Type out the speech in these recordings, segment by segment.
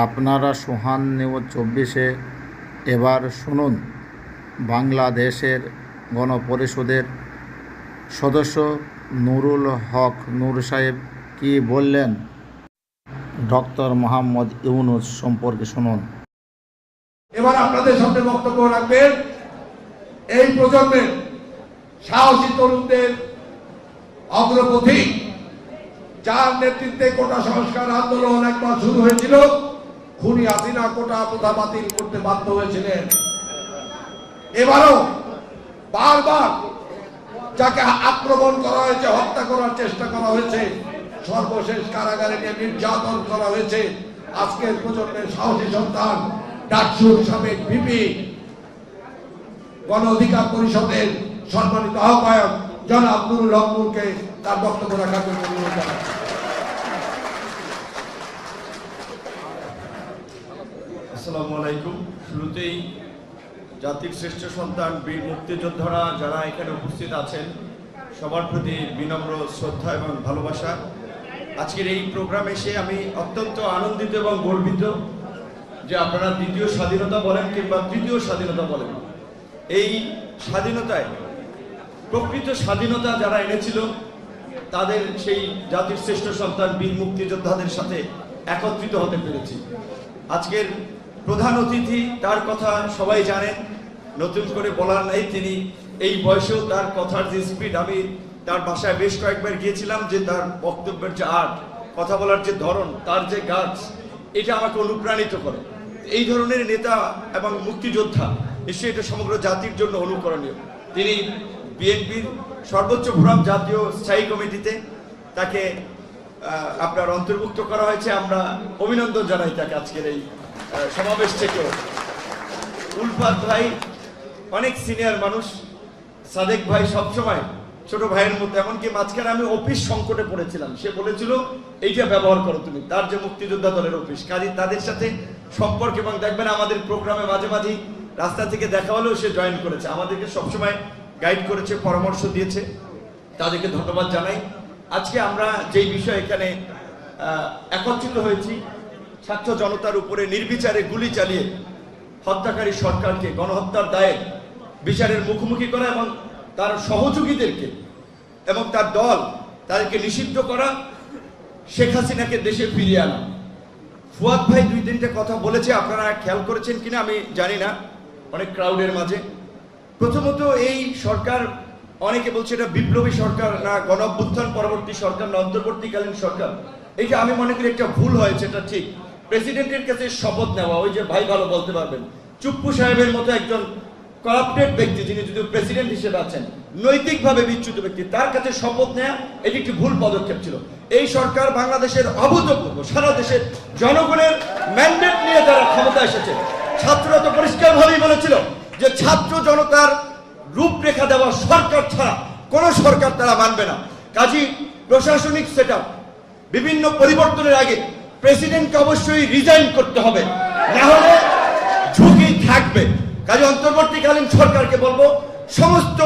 আপনারা সোহান নিউজ চব্বিশে এবার শুনুন। বাংলাদেশের গণপরিষদের সদস্য নুরুল হক নূর সাহেব কী বললেন? ডক্টর মোহাম্মদ ইউনুস সম্পর্কে শুনুন। এবার আপনাদের সামনে বক্তব্য রাখবেন, এই প্রজন্মের সাহসী তরুণদের অগ্রপথী যার নেতৃত্বে কোটা সংস্কার আন্দোলন একবার শুরু হয়েছিল খুনি হাসিনা কোটা প্রথা বাতিল করতে বাধ্য হয়েছিলেন। এবারও বারবার যাকে আক্রমণ করা হয়েছে, হত্যা করার চেষ্টা করা হয়েছে, সর্বশেষ কারাগারে নিয়ে নির্যাতন করা হয়েছে। আজকের প্রজন্মের সাহসী সন্তান, ডাকসুর সাবেক ভিপি, গণ অধিকার পরিষদের সম্মানিত আহ্বায়ক নুরুল হক নূরকে তার বক্তব্য রাখার জন্য অনুরোধ জানাচ্ছি। আসসালামু আলাইকুম। শুরুতেই জাতির শ্রেষ্ঠ সন্তান, বীর মুক্তিযোদ্ধারা যারা এখানে উপস্থিত আছেন, সবার প্রতি বিনম্র শ্রদ্ধা এবং ভালোবাসা। আজকের এই প্রোগ্রাম এসে আমি অত্যন্ত আনন্দিত এবং গর্বিত যে আপনারা দ্বিতীয় স্বাধীনতা বলেন কিংবা তৃতীয় স্বাধীনতা বলেন। এই স্বাধীনতায়, প্রকৃত স্বাধীনতা যারা এনেছিল, তাদের সেই জাতির শ্রেষ্ঠ সন্তান, বীর মুক্তিযোদ্ধাদের সাথে একত্রিত হতে পেরেছি। আজকের প্রধান অতিথি, তার কথা সবাই জানেন। নতুন করে বলার নাই তিনি। এই বয়সেও তার কথার যে স্পিড আমি তার বাসায় বেশ কয়েকবার গিয়েছিলাম যে তার বক্তব্যের যে আর্ট কথা বলার যে ধরন, তার যে গাছ এটা আমাকে অনুপ্রাণিত করে। এই ধরনের নেতা এবং মুক্তিযোদ্ধা নিশ্চয়ই এটা সমগ্র জাতির জন্য অনুকরণীয়। তিনি বিএনপির সর্বোচ্চ ফোরাম জাতীয় স্থায়ী কমিটিতে তাকে আপনার অন্তর্ভুক্ত করা হয়েছে। আমরা অভিনন্দন জানাই তাকে আজকের এই সমাবেশ থেকেও উলফাত ভাই অনেক সিনিয়র মানুষ। সাদেক ভাই সবসময় ছোট ভাইয়ের মতো। এমনকি মাঝখানে আমি অফিস সংকটে পড়েছিলাম। সে বলেছিল, এইটা ব্যবহার করো তুমি। তার যে মুক্তিযোদ্ধা দলের অফিস। কাজী তাদের সাথে সম্পর্ক এবং দেখবেন আমাদের প্রোগ্রামে মাঝে মাঝে রাস্তা থেকে দেখা হলেও সে জয়েন করেছে। আমাদেরকে সবসময় গাইড করেছে, পরামর্শ দিয়েছে। তাদেরকে ধন্যবাদ জানাই। আজকে আমরা যেই বিষয়ে এখানে একত্রিত হয়েছি ছাত্র জনতার উপরে নির্বিচারে গুলি চালিয়ে হত্যাকারী সরকারকে গণহত্যার দায়ে বিচারের মুখোমুখি করা এবং তার সহযোগীদেরকে এবং তার দল তাদেরকে নিষিদ্ধ করা, শেখ হাসিনাকে দেশে ফিরিয়ে আনা। ফুয়াদ ভাই দুই তিনটে কথা বলেছে, আপনারা খেয়াল করেছেন কিনা আমি জানি না, অনেক ক্রাউডের মাঝে। প্রথমত এই সরকার, অনেকে বলছে এটা বিপ্লবী সরকার না গণ অভ্যুত্থান পরবর্তী সরকার না, অন্তর্বর্তীকালীন সরকার। এটা আমি মনে করি একটা ভুল হয়েছে এটা ঠিক। প্রেসিডেন্টের কাছে শপথ নেওয়া, ওই যে ভাই ভালো বলতে পারবেন। চুপ্পু সাহেবের মতো একজন করাপ্টেড ব্যক্তি যিনি যদি প্রেসিডেন্ট হিসেবে আছেন, নৈতিকভাবে বিচ্যুত ব্যক্তি, তার কাছে শপথ নেওয়া এটি একটি ভুল পদক্ষেপ ছিল। এই সরকার বাংলাদেশের অভূতপূর্ব, সারা দেশের জনগণের ম্যান্ডেট নিয়ে যারা ক্ষমতা এসেছে, ছাত্ররা তো পরিষ্কারভাবেই বলেছিল যে ছাত্র জনতার রূপরেখা দেওয়া সরকার ছাড়া কোনো সরকার তারা মানবে না। কাজী প্রশাসনিক সেট বিভিন্ন পরিবর্তনের আগে প্রেসিডেন্টকে অবশ্যই রিজাইন করতে হবে। না হলে ঝুঁকি থাকবে। কাজে অন্তর্বর্তীকালীন সরকারকে বলব, সমস্ত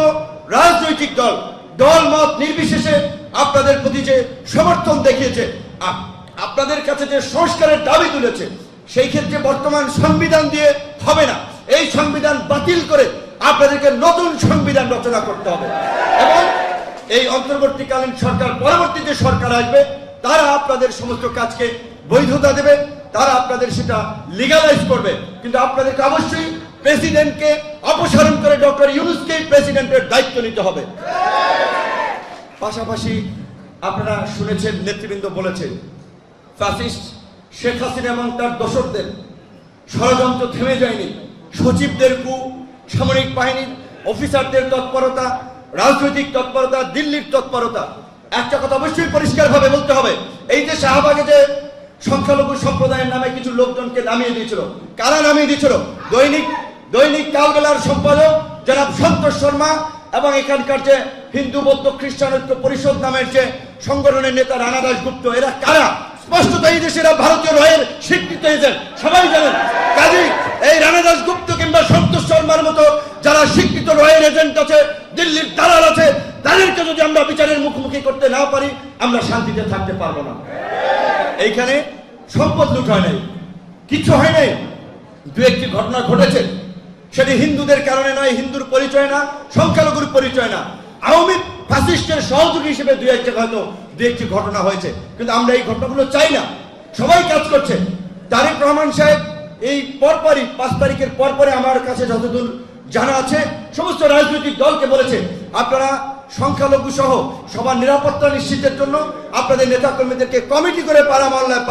রাজনৈতিক দল দল মত নির্বিশেষে আপনাদের প্রতি যে সমর্থন দেখিয়েছে, আপ- আপনাদের কাছে যে সংস্কারের দাবি তুলেছে, সেই ক্ষেত্রে বর্তমান সংবিধান দিয়ে হবে না। এই সংবিধান বাতিল করে আপনাদেরকে নতুন সংবিধান রচনা করতে হবে। এবং এই অন্তর্বর্তীকালীন সরকার, পরবর্তী যে সরকার আসবে, তারা আপনাদের সমস্ত কাজকে বৈধতা দেবে, তারা আপনাদের সেটা লিগালাইজ করবে। কিন্তু আপনাদেরকে অবশ্যই প্রেসিডেন্টকে অপসারণ করে ডক্টর ইউনুসকে প্রেসিডেন্টের দায়িত্ব নিতে হবে। পাশাপাশি আপনারা শুনেছেন, নেতৃবৃন্দ বলেছেন ফ্যাসিস্ট শেখ হাসিনা এবং তার দোসরদের ষড়যন্ত্র থেমে যায়নি। সচিবদের কু, সামরিক বাহিনীর অফিসারদের তৎপরতা, রাজনৈতিক তৎপরতা, দিল্লির তৎপরতা। একটা কথা অবশ্যই পরিষ্কারভাবে বলতে হবে, এই যে শাহবাগে যে সংখ্যালঘু সম্প্রদায়ের নামে কিছু লোকজনকে নামিয়ে দিয়েছিল। কারা নামিয়ে দিয়েছিল? দৈনিক দৈনিক কালবেলার সম্পাদক জনাব সন্তোষ শর্মা এবং এখানকার যে হিন্দু, বৌদ্ধ, খ্রিস্টান ঐক্য পরিষদ নামের যে সংগঠনের নেতা রানা দাসগুপ্ত এরা কারা? স্পষ্টত এই দেশের ভারতীয় রয়ের স্বীকৃত এজেন্ট। সবাই জানেন। কাজী, এই রানা দাসগুপ্ত কিংবা সন্তোষ শর্মার মতো যারা স্বীকৃত রয়ের এজেন্ট আছে, দিল্লির দালাল আছে, তাদেরকে যদি আমরা বিচারের মুখোমুখি করতে না পারি, আমরা শান্তিতে থাকতে পারব না। এইখানে সম্পদ লুট হয় নাই কিছু হয় নাই। দু একটি ঘটনা ঘটেছে, সেটি হিন্দুদের কারণে নয়, হিন্দুর পরিচয় না, সংখ্যালঘুর পরিচয় না। আওয়ামী ফাসিস্টের সহযোগী হিসেবে দু একটি হয়তো দু একটি ঘটনা হয়েছে, কিন্তু আমরা এই ঘটনাগুলো চাই না। সবাই কাজ করছে। তারেক রহমান সাহেব এই পরপরই, পাঁচ তারিখের পরপরে আমার কাছে যতদূর জানা আছে, সমস্ত রাজনৈতিক দলকে বলেছে, আপনারা সংখ্যালঘু সহ সবার নিরাপত্তা নিশ্চিতের জন্য আপনাদের নেতাকর্মীদেরকে কমিটি করে পাড়া মহল্লায়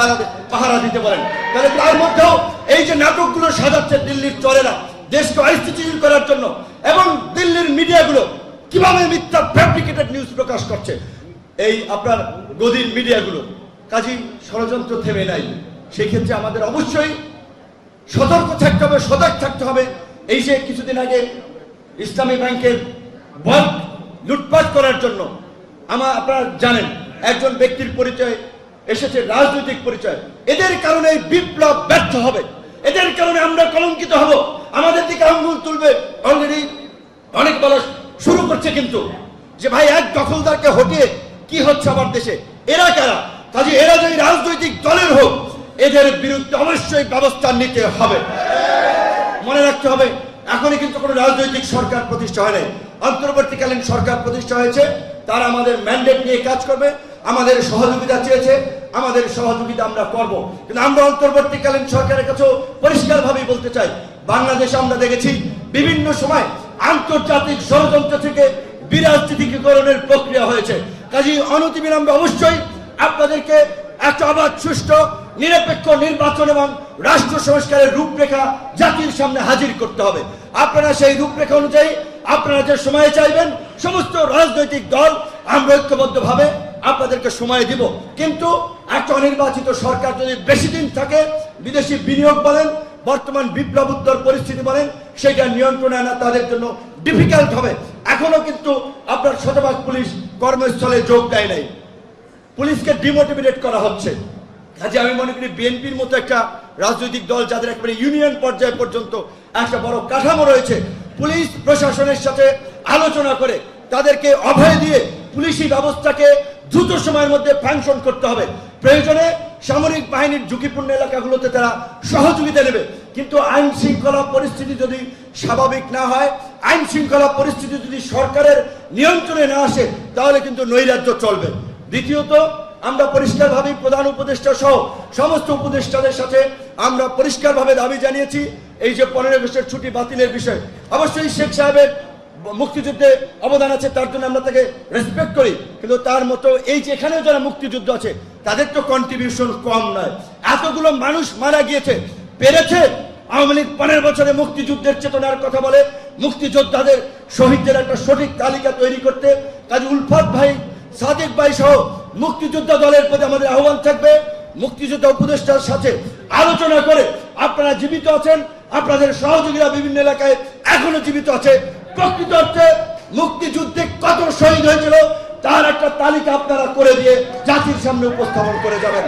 পাহারা দিতে পারেন। তাহলে তার মধ্যেও এই যে নাটকগুলো সাজাচ্ছে দিল্লির চলেরা দেশকে অস্থিতিশীল করার জন্য, এবং দিল্লির মিডিয়াগুলো কীভাবে মিথ্যা ফ্যাব্রিকেটেড নিউজ প্রকাশ করছে, এই আপনার গদির মিডিয়াগুলো। কাজী ষড়যন্ত্র থেমে নাই। সেই ক্ষেত্রে আমাদের অবশ্যই সতর্ক থাকতে হবে, সজাগ থাকতে হবে। এই যে কিছুদিন আগে ইসলামী ব্যাংকের ব্যাংক লুটপাট করার জন্য। আমার আপনারা জানেন, একজন ব্যক্তির পরিচয় এসেছে, রাজনৈতিক পরিচয়। এদের কারণে বিপ্লব ব্যর্থ হবে। এদের কারণে আমরা কলঙ্কিত হব। আমাদের দিকে আঙ্গুল তুলবে। অলরেডি অনেক বলা শুরু করছে কিন্তু। যে ভাই, এক দখলদারকে হটিয়ে কি হচ্ছে আমার দেশে? এরা কারা? কাজে এরা যদি রাজনৈতিক দলের হোক, এদের বিরুদ্ধে অবশ্যই ব্যবস্থা নিতে হবে। মনে রাখতে হবে, এখনই কিন্তু কোনো রাজনৈতিক সরকার প্রতিষ্ঠা হয় নাই। অন্তর্বর্তীকালীন সরকার প্রতিষ্ঠা হয়েছে, তারা আমাদের ম্যান্ডেট নিয়ে কাজ করবে, আমাদের সহযোগিতা চেয়েছে, আমাদের সহযোগিতা আমরা করব। কিন্তু আমরা অন্তর্বর্তীকালীন সরকারের কাছেও পরিষ্কারভাবেই বলতে চাই, বাংলাদেশ আমরা দেখেছি বিভিন্ন সময় আন্তর্জাতিক ষড়যন্ত্র থেকে বিরাজনীতিকরণের প্রক্রিয়া হয়েছে। কাজী অনতিবিলম্বে অবশ্যই আপনাদেরকে একটা অবাধ, সুষ্ঠু, নিরপেক্ষ নির্বাচন এবং রাষ্ট্র সংস্কারের রূপরেখা জাতির সামনে হাজির করতে হবে। আপনারা সেই রূপরেখা অনুযায়ী আপনারা যে সময় চাইবেন, সমস্ত রাজনৈতিক দল আমরা ঐক্যবদ্ধভাবে আপনাদেরকে সময় দিব। কিন্তু একটা অনির্বাচিত সরকার যদি বেশি দিন থাকে, বিদেশি বিনিয়োগ বলেন, বর্তমান বিপ্লব উত্তর পরিস্থিতি বলেন, সেটা নিয়ন্ত্রণে আনা তাদের জন্য ডিফিকাল্ট হবে। এখনও কিন্তু আপনার শতভাগ পুলিশ কর্মস্থলে যোগ দেয় নাই। পুলিশকে ডিমোটিভেট করা হচ্ছে। কাজে আমি মনে করি বিএনপির মতো একটা রাজনৈতিক দল, যাদের একবারে ইউনিয়ন পর্যায়ে পর্যন্ত একটা বড় কাঠামো রয়েছে পুলিশ প্রশাসনের সাথে আলোচনা করে তাদেরকে অভয় দিয়ে পুলিশি ব্যবস্থাকে দ্রুত সময়ের মধ্যে ফাংশন করতে হবে। প্রয়োজনে সামরিক বাহিনীর ঝুঁকিপূর্ণ এলাকাগুলোতে তারা সহযোগিতা নেবে। কিন্তু আইন শৃঙ্খলা পরিস্থিতি যদি স্বাভাবিক না হয়, আইন শৃঙ্খলা পরিস্থিতি যদি সরকারের নিয়ন্ত্রণে না আসে, তাহলে কিন্তু নৈরাজ্য চলবে। দ্বিতীয়ত আমরা পরিষ্কারভাবে প্রধান উপদেষ্টা সহ সমস্ত উপদেষ্টাদের সাথে আমরা পরিষ্কারভাবে দাবি জানিয়েছি, এই যে পনেরো আগস্টের ছুটি বাতিলের বিষয়। অবশ্যই শেখ সাহেবের মুক্তিযুদ্ধে অবদান আছে, তার জন্য আমরা তাকে রেসপেক্ট করি। কিন্তু তার মতো এই যে এখানেও যারা মুক্তিযুদ্ধ আছে, তাদের তো কন্ট্রিবিউশন কম নয়। এতগুলো মানুষ মারা গিয়েছে, পেরেছে, আওয়ামী লীগ পনেরো বছরে মুক্তিযুদ্ধের চেতনার কথা বলে, মুক্তিযোদ্ধাদের, শহীদদের একটা সঠিক তালিকা তৈরি করতে। কাজী উলফাত ভাই, সাদেক ভাই সহ মুক্তিযোদ্ধা দলের প্রতি আমাদের আহ্বান থাকবে। মুক্তিযোদ্ধা উপদেষ্টার সাথে আলোচনা করে আপনারা জীবিত আছেন, আপনাদের সহযোগীরা বিভিন্ন এলাকায় এখনও জীবিত আছে। প্রকৃত অর্থে মুক্তিযুদ্ধে কত শহীদ হয়েছিল তার একটা তালিকা আপনারা করে দিয়ে জাতির সামনে উপস্থাপন করে যাবেন।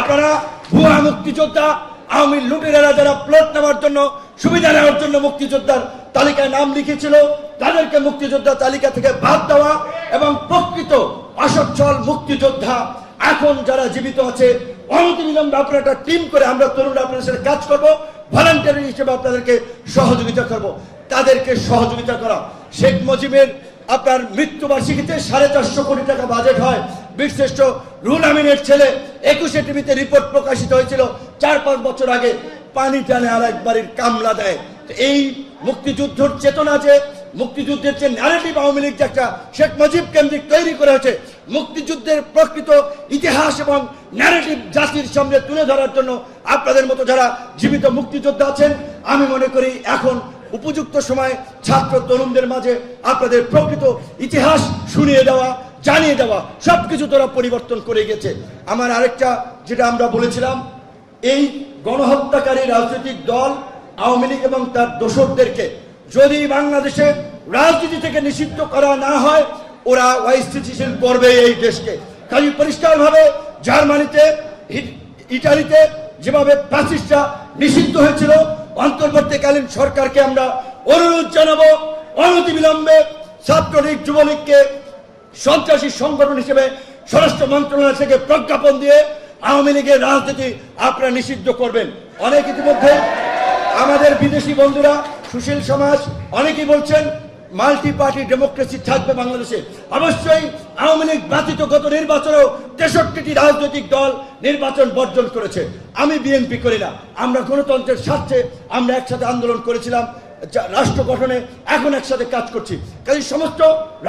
আপনারা ভুয়া মুক্তিযোদ্ধা, আওয়ামী লুটেরা যারা প্লট নেওয়ার জন্য, সুবিধা নেওয়ার জন্য মুক্তিযোদ্ধার তালিকায় নাম লিখেছিল, তাদেরকে মুক্তিযোদ্ধা তালিকা থেকে বাদ দেওয়া এবং প্রকৃত অসচ্ছল মুক্তিযোদ্ধা। এখন যারা জীবিত আছে অনতিবিলম্বে আপনারা একটা টিম করে আমরা তরুণরা আপনাদের সাথে কাজ করব ভলান্টিয়ার হিসেবে আপনাদেরকে সহযোগিতা করব। তাদেরকে সহযোগিতা করা। শেখ মুজিবের আপনার মৃত্যুবার্ষিকীতে সাড়ে চারশো কোটি টাকা বাজেট হয়। বীরশ্রেষ্ঠ রুল আমিনের ছেলে একুশে টিভিতে রিপোর্ট প্রকাশিত হয়েছিল চার পাঁচ বছর আগে। পানি টানে আর একবারের কামলা দেয়। এই মুক্তিযুদ্ধের চেতনা যে, মুক্তিযুদ্ধের যে ন্যারেটিভ আওয়ামী লীগ যে একটা শেখ মুজিব কেন্দ্রিক তৈরি করে হয়েছে মুক্তিযুদ্ধের প্রকৃত ইতিহাস এবং ন্যারেটিভ জাতির সামনে তুলে ধরার জন্য আপনাদের মতো যারা জীবিত মুক্তিযোদ্ধা আছেন, আমি মনে করি এখন উপযুক্ত সময় ছাত্র তরুণদের মাঝে আপনাদের প্রকৃত ইতিহাস শুনিয়ে দেওয়া, জানিয়ে দেওয়া, সবকিছু তারা পরিবর্তন করে গেছে। আমার আরেকটা, যেটা আমরা বলেছিলাম, এই গণহত্যাকারী রাজনৈতিক দল আওয়ামী লীগ এবং তার দোসরদেরকে যদি বাংলাদেশে রাজনীতি থেকে নিষিদ্ধ করা না হয় ওরা অস্থিতিশীল করবে এই দেশকে। কাজে পরিষ্কারভাবে জার্মানিতে ইটালিতে যেভাবে ফ্যাসিস্টরা নিষিদ্ধ হয়েছিল, অন্তর্বর্তীকালীন সরকারকে আমরা অনুরোধ জানাব অনতিবিলম্বে ছাত্রলীগ, যুবলীগকে সন্ত্রাসী সংগঠন হিসেবে স্বরাষ্ট্র মন্ত্রণালয় থেকে প্রজ্ঞাপন দিয়ে আওয়ামী লীগের রাজনীতি আপনারা নিষিদ্ধ করবেন। অনেক ইতিমধ্যে আমাদের বিদেশি বন্ধুরা, সুশীল সমাজ, অনেকেই বলছেন মাল্টি পার্টি ডেমোক্রেসি থাকবে বাংলাদেশে। অবশ্যই আওয়ামী লীগ ব্যতীত গত নির্বাচনেও তেষট্টিটি রাজনৈতিক দল নির্বাচন বর্জন করেছে। আমি বিএনপি করি না। আমরা গণতন্ত্রের স্বার্থে আমরা একসাথে আন্দোলন করেছিলাম রাষ্ট্র গঠনে এখন একসাথে কাজ করছি। কাজে সমস্ত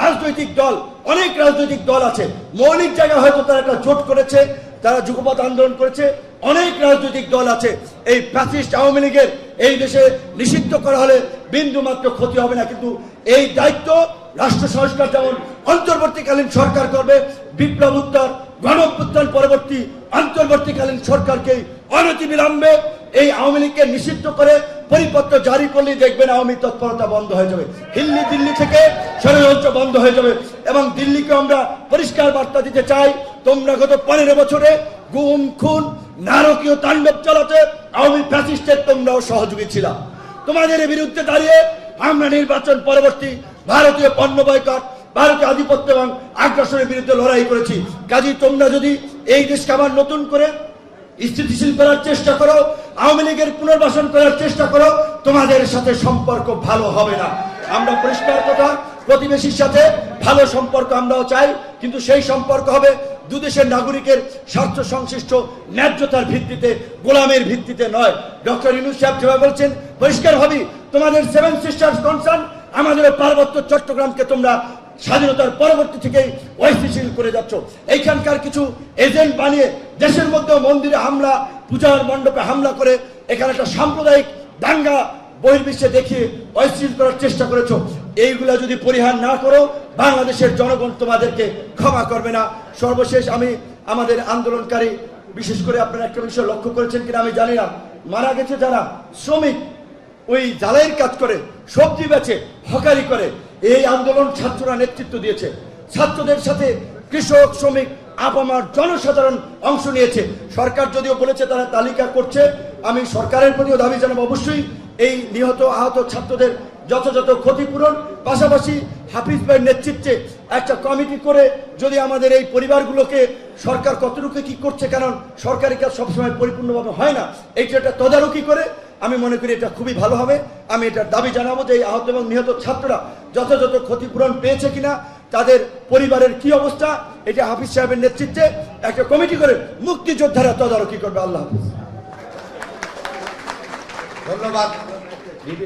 রাজনৈতিক দল, অনেক রাজনৈতিক দল আছে। মৌলিক জায়গায় হয়তো তারা একটা জোট করেছে, তারা যুগপথ আন্দোলন করেছে, অনেক রাজনৈতিক দল আছে। এই ফ্যাসিস্ট আওয়ামী লীগের এই দেশে নিষিদ্ধ করা হলে বিন্দু মাত্র ক্ষতি হবে না। কিন্তু এই দায়িত্ব রাষ্ট্র সংস্কার যেমন অন্তর্বর্তীকালীন সরকার করবে, বিপ্লব উত্তর গণ পরবর্তী অন্তর্বর্তীকালীন সরকারকে অনতিবিলম্বে এই আওয়ামী লীগকে নিষিদ্ধ করে পরিপত্র জারি করলেই দেখবেন আওয়ামী তৎপরতা বন্ধ হয়ে যাবে। হিল্লি, দিল্লি থেকে ষড়যন্ত্র বন্ধ হয়ে যাবে এবং দিল্লিকে আমরা পরিষ্কার বার্তা দিতে চাই, তোমরা গত পনেরো বছরে গুম, খুন, নারকীয় তাণ্ডব চালাতে আওয়ামী ফ্যাসিস্টের তোমরাও সহযোগী ছিলাম তোমাদের বিরুদ্ধে দাঁড়িয়ে আমরা নির্বাচন পরবর্তী ভারতীয় পণ্য বয়কট, ভারতীয় আধিপত্য এবং আগ্রাসনের বিরুদ্ধে লড়াই করেছি। কাজী, তোমরা যদি এই দেশকে আবার নতুন করে স্থিতিশীল করার চেষ্টা করো, আওয়ামী লীগের পুনর্বাসন করার চেষ্টা করো, তোমাদের সাথে সম্পর্ক ভালো হবে না। আমরা পরিষ্কার কথা, প্রতিবেশীর সাথে ভালো সম্পর্ক আমরাও চাই, কিন্তু সেই সম্পর্ক হবে দুদেশের নাগরিকের স্বার্থ সংশ্লিষ্ট ন্যায্যতার ভিত্তিতে, গোলামের ভিত্তিতে নয়। ডক্টর ইউনুস সাহেব যেভাবে বলছেন, পরিষ্কার হবি তোমাদের সেভেন সিস্টার্স কনসার্ন আমাদের পার্বত্য চট্টগ্রামকে তোমরা স্বাধীনতার পরবর্তী থেকেই অস্থিতিশীল করে যাচ্ছ। এইখানকার কিছু এজেন্ট বানিয়ে দেশের মধ্যে মন্দিরে হামলা, পূজার মণ্ডপে হামলা করে, এখানে একটা সাম্প্রদায়িক দাঙ্গা বহির্বিশ্বে দেখিয়ে অস্থিতিশীল করার চেষ্টা করেছ। এইগুলা যদি পরিহার না করো, বাংলাদেশের জনগণ তোমাদেরকে ক্ষমা করবে না। সর্বশেষ আমি আমাদের আন্দোলনকারী, বিশেষ করে আপনারা একটা বিষয় লক্ষ্য করেছেন কিনা আমি জানি না। মারা গেছে যারা শ্রমিক, ওই জ্বালাইয়ের কাজ করে, সবজি বেচে, হকারি করে, এই আন্দোলন ছাত্ররা নেতৃত্ব দিয়েছে। ছাত্রদের সাথে কৃষক, শ্রমিক, আপামার জনসাধারণ অংশ নিয়েছে। সরকার যদিও বলেছে তারা তালিকা করছে, আমি সরকারের প্রতিও দাবি জানাব অবশ্যই, এই নিহত, আহত ছাত্রদের যথাযথ ক্ষতিপূরণ, পাশাপাশি হাফিজ ভাইয়ের নেতৃত্বে একটা কমিটি করে যদি আমাদের এই পরিবারগুলোকে সরকার কতটুকু কি করছে, কারণ সরকারি কাজ সবসময় পরিপূর্ণভাবে হয় না, এইটা একটা তদারকি করে আমি মনে করি এটা খুবই ভালো হবে। আমি এটার দাবি জানাব যে এই আহত এবং নিহত ছাত্ররা যথাযথ ক্ষতিপূরণ পেয়েছে কিনা, তাদের পরিবারের কি অবস্থা, এটা হাফিজ সাহেবের নেতৃত্বে একটা কমিটি করে মুক্তিযোদ্ধারা তদারকি করবে। আল্লাহ হাফিজ। ধন্যবাদ।